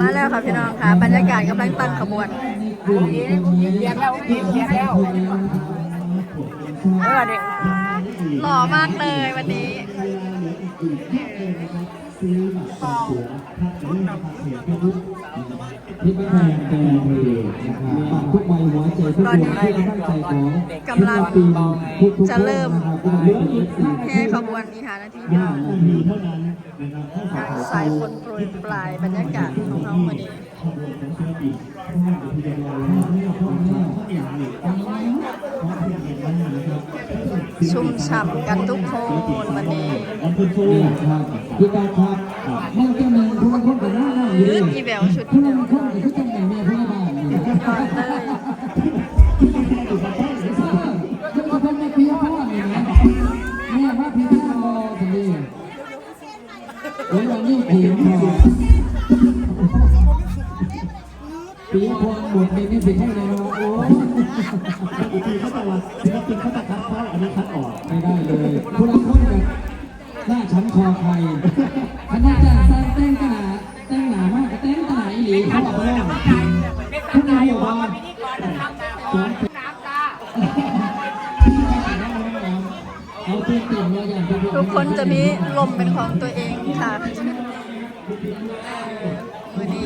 มาแล้วค่ะพี่น้องค่ะ บรรยากาศกำลังตั้งขบวนเรียนแล้วเรียนแล้วเออเด็กหล่อมากเลยวันนี้ที่ไม่แพงแต่ไม่เด็ก นะครับทุกวัยหัวใจทุกดวงที่ตั้งใจของกำลังปีทุกๆจะเริ่มแค่ขบวนอีกหานาทีพี่น้องนาทีเท่านั้นสายฝนโปรยปลายบรรยากาศของเขาวันนี้ชุ่มฉ่ำกันทุกคนวันนี้ครับพี่การค ปีพวงหมดในนี่สิให้เลยนะโอ้ยอีกทีเขาจะว่าศิลปินเขาจะคัดเข้าอันนี้คัดออกไม่ได้เลยผู้ละคนแบบหน้าชั้นคอใครคณะจางสร้างเต้นขนาดเต้นหนามากเต้นขนาดอีหลีเขาบอกว่าคุณนายบอกว่าเอานเต้นเราอย่าทุกคนจะมีลมเป็นของตัวเองค่ะมือดี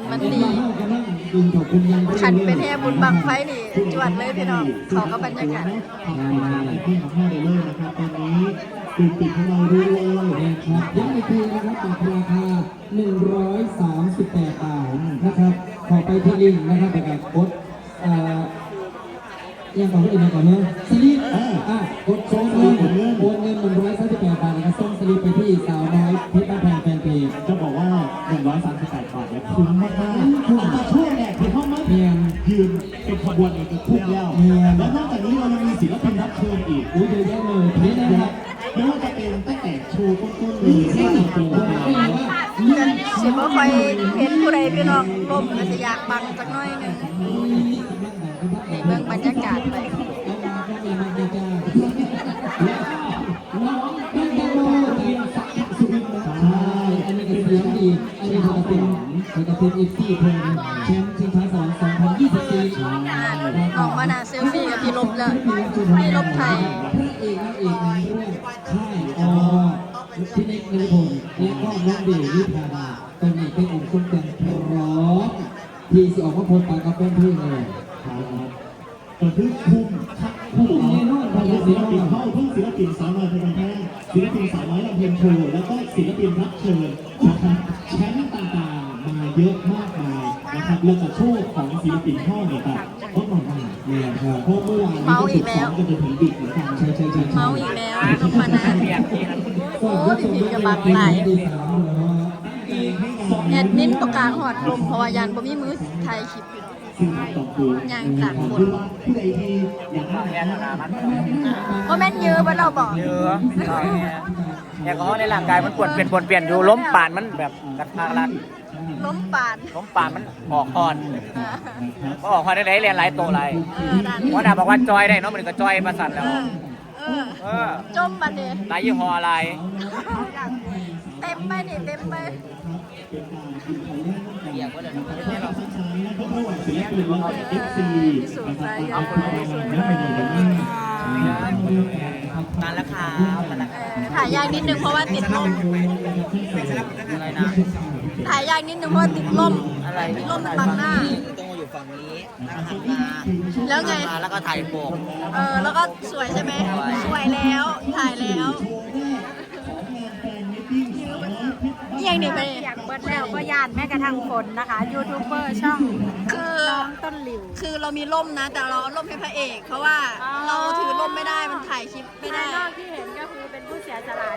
มือสันมันดีขันเป็นแห่บุญบังไฟนี่จวดเลยพี่น้องเขาก็บรรยากาศขอบคุณที่ของพ่อเดลเลอร์นะครับตอนนี้กลุ่มปิดของเราเรื่อยนะครับย้ำอีกทีนะครับจากราคา 138 บาทนะครับขอไปที่ลิงก์นะครับแบบกดเอ่อยังก่อนอื่นก่อนเนอะสลิปอะกดโอนเงินโอนเงิน138บาทแล้วก็ส่งสลิปไปที่สาวน้อยเพชร เข้ามาเพียงยืนเป็นขบวนเนี่ยคือคุ้มแล้วแล้วนอกจากนี้เรายังมีศิลปินรับเชิญอีกอุ้ยเยอะแยะเลยนี่นะครับไม่ว่าจะเป็นตั้งแต่โชว์ต้นๆเลยที่เราเป็นสิบ่ค่อยเห็นผู้ใดพี่น้องลมก็สิอยากบังจักหน่อยหนึงนี่เบิ่งบรรยากาศไปใช่อันนี้ก็เสียงอีกอันนี้ก็เป็นก็จะเป็นอีกที่เพลงแช อ่าอกมาหน้าเซลฟี่กับพี่ลบแล้วพี่ลบไทยพี่เอกพี่เอกใช่ที่เล็กนฤพลและก็น้องเดวิพาดาตอนนี้เป็นองค์คนเต็มพร้อมที่สิออกมาพบปากกับเพื่อนเพื่อนเลยก็คือคุ้มคักคุ้มเอาทั้งศิลปินเข้าทั้งศิลปินสาวน้อยเพลงแพงศิลปินสาวน้อยลำเพลินโชว์แล้วก็ศิลปินรับเชิญนะครับแชมป์ต่างๆมาเยอะมากมายนะครับแล้วก็โชว์ของศิลปินเข้าเนี่ยครับก็มา เนี่ยครับเพราะเมื่อวานนี้ก็ฝึกซ้อมกันจนถึงดึกเหมือนกันใช่ใช่ใช่เมาอีกแล้วต้องมานะโอ้พี่พีจะบังไหลายดีสามเลยว่าแอดมินประกาศหอดลมเพราะว่ายันบ่มีมือถ่ายคลิปอยู่ซึ่งตอบคืออย่างต่างคนผู้ใดที่อยากให้แอนนามันก็แม่นเยอะบ่เราบอก เยอะแอลกอฮอล์ในร่างกายมันปวดเปลี่ยนปวดเปลี่ยนอยู่ล้มป่านมันแบบกระทากรัก ล้มปานล้มป่านมันออกคอนอ่าพอออกคอนได้ไหนเรียนหลายโตหลายเออนั่นว่าดาบอกว่าจอยได้เนาะมันก็จอยประสันเอแล้วอเออเออจมบัดนี้หลายยี่ห้ออะไร เต็มไปนี่เต็มไปเกี่ยวกับเรื่องเราสักครั้งนะครับระหว่างศิลปินแล้วก็เอฟซีพิสูจน์สายยามาแล้วค่ะมาแล้วเออถ่ายยากนิดนึงเพราะว่าติดลมอะไรนะ ถ่ายยากนิดนึงเพราะว่าติดลมอะไรติดลมมันบังหน้า ต้องมาอยู่ฝั่งนี้แล้วหันมาแล้วไงมาแล้วก็ถ่ายโป่งเออ แล้วก็สวยใช่ไหมสวยแล้ว ถ่ายแล้วนี่ยังนี่ไปอยากเบิดแล้วก็ย่านแม้กระทั่งคนนะคะยูทูบเบอร์ช่องคือน้องต้นหลิว คือเรามีร่มนะ แต่เราเอาร่มให้พระเอก เพราะว่าอ๋อ เราถือร่มไม่ได้มันถ่ายคลิปไม่ได้ภายนอกที่เห็นก็คือเป็นผู้เสียสละ